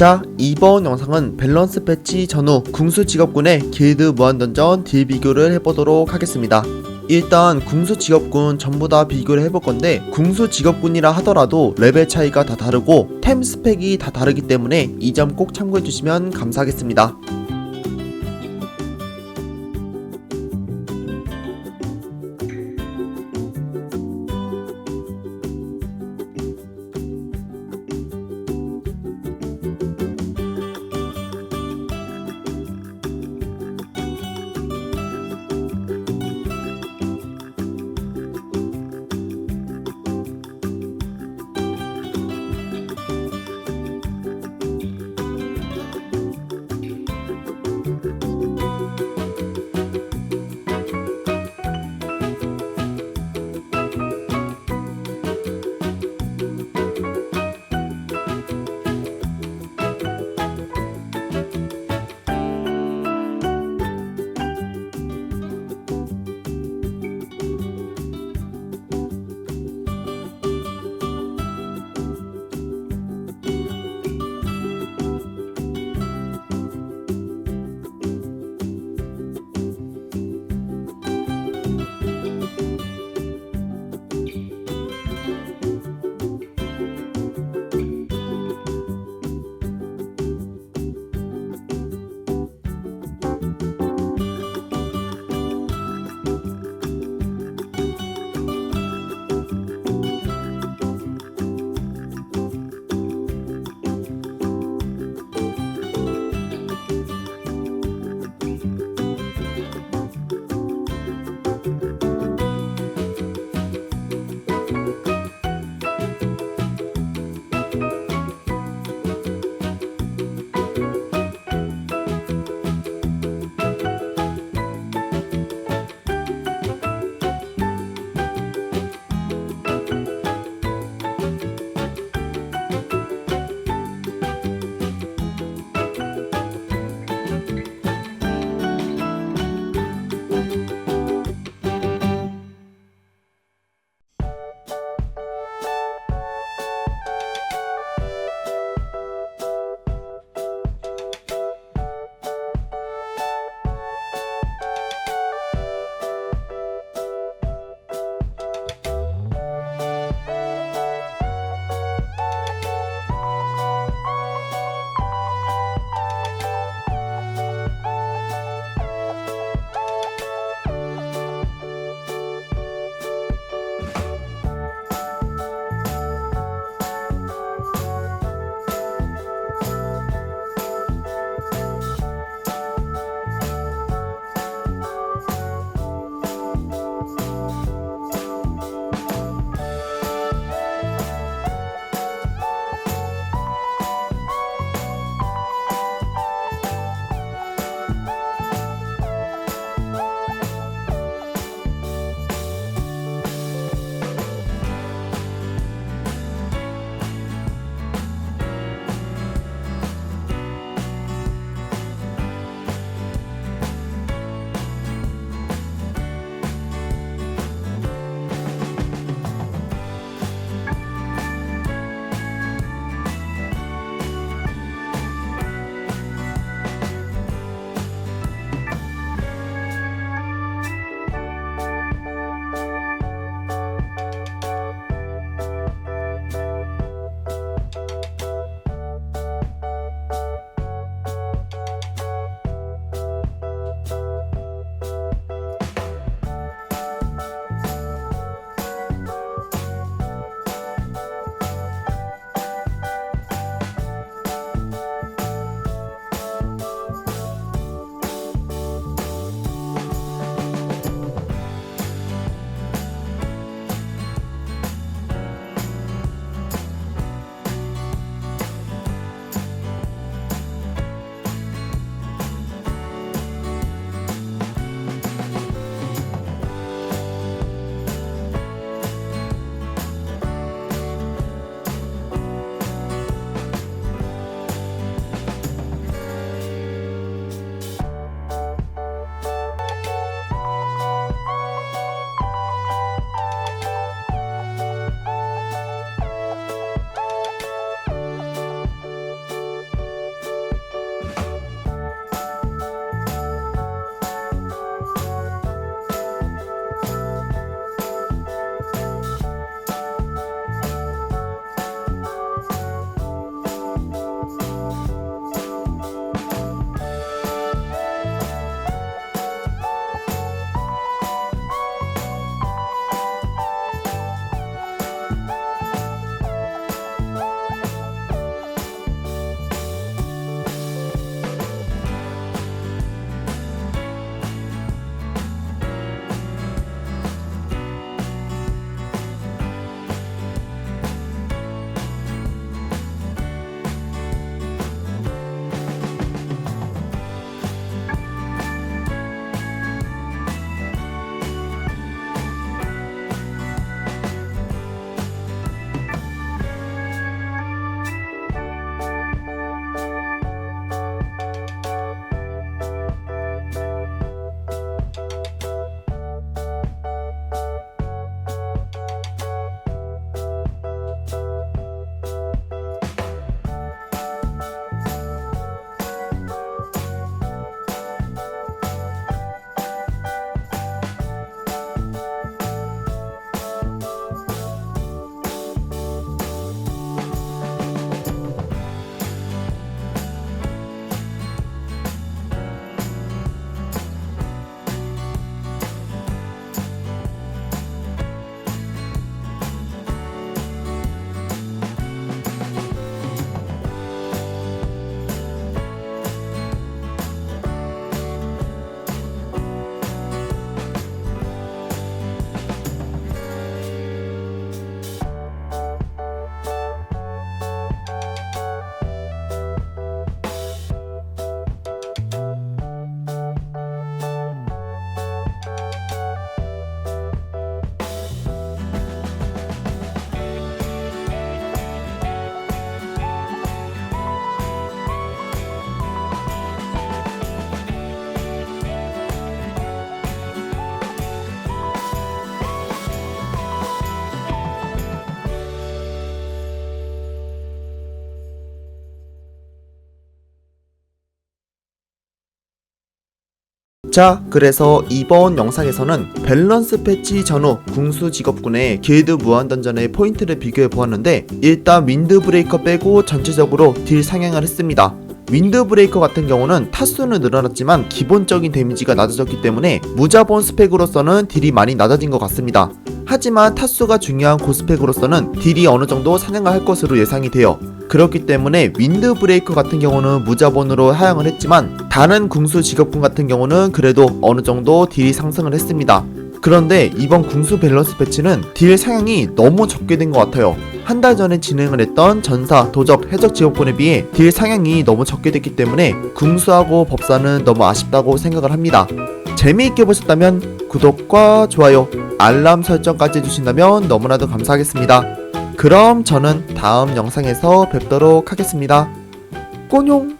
자, 이번 영상은 밸런스 패치 전후 궁수 직업군의 길드 무한던전 딜 비교를 해보도록 하겠습니다. 일단 궁수 직업군 전부 다 비교를 해볼 건데 궁수 직업군이라 하더라도 레벨 차이가 다 다르고 템 스펙이 다 다르기 때문에 이 점 꼭 참고해 주시면 감사하겠습니다. 자, 그래서 이번 영상에서는 밸런스 패치 전후 궁수 직업군의 길드 무한던전의 포인트를 비교해 보았는데 일단 윈드 브레이커 빼고 전체적으로 딜 상향을 했습니다. 윈드 브레이커 같은 경우는 타수는 늘어났지만 기본적인 데미지가 낮아졌기 때문에 무자본 스펙으로서는 딜이 많이 낮아진 것 같습니다. 하지만 타수가 중요한 고스펙으로서는 딜이 어느 정도 상향을 할 것으로 예상이 돼요. 그렇기 때문에 윈드 브레이커 같은 경우는 무자본으로 하향을 했지만 다른 궁수 직업군 같은 경우는 그래도 어느 정도 딜이 상승을 했습니다. 그런데 이번 궁수 밸런스 패치는 딜 상향이 너무 적게 된 것 같아요. 한 달 전에 진행을 했던 전사, 도적, 해적 직업군에 비해 딜 상향이 너무 적게 됐기 때문에 궁수하고 법사는 너무 아쉽다고 생각을 합니다. 재미있게 보셨다면 구독과 좋아요, 알람 설정까지 해주신다면 너무나도 감사하겠습니다. 그럼 저는 다음 영상에서 뵙도록 하겠습니다. 꼬뇽!